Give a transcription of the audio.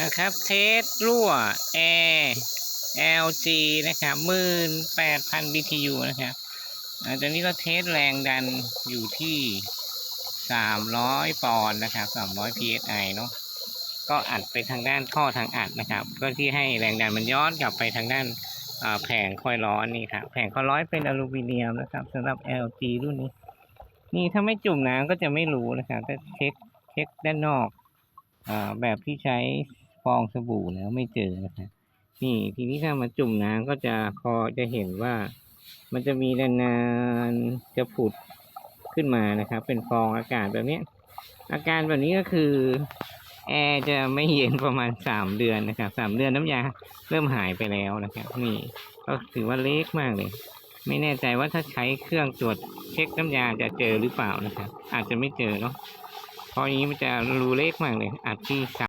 นะครับ เทสรั่ว Air LG นะครับหมื่นแปดพัน BTU นะครับตอนนี้ก็เทสแรงดันอยู่ที่สามร้อยปอนด์นะครับสามร้อย PSI เนาะก็อัดไปทางด้านท่อทางอัดนะครับก็ที่ให้แรงดันมันย้อนกลับไปทางด้านแผงคอยล้อนนี่ครับแผงคอยล้อเป็นอลูมิเนียมนะครับสำหรับ LG รุ่นนี้ นี่ถ้าไม่จุ่มน้ำก็จะไม่รู้นะครับถ้าเช็คเช็คด้านนอกอแบบที่ใช้ องสบู่แล้วไม่เจอนะครับนี่ทีนี้ถ้ามาจุ่มน้ำก็จะพอจะเห็นว่า มันจะมีนานๆจะผุดขึ้นมานะครับ เป็นฟองอากาศแบบนี้ อาการแบบนี้ก็คือแอร์จะไม่เย็นประมาณสามเดือนนะครับสามเดือนน้ำยาเริ่มหายไปแล้วนะครับ นี่ก็ถือว่าเล็กมากเลย ไม่แน่ใจว่าถ้าใช้เครื่องตรวจเช็คน้ำยาจะเจอหรือเปล่านะครับ อาจจะไม่เจอเนาะเพราะอย่างนี้มันจะรูเล็กมากเลยอัดที่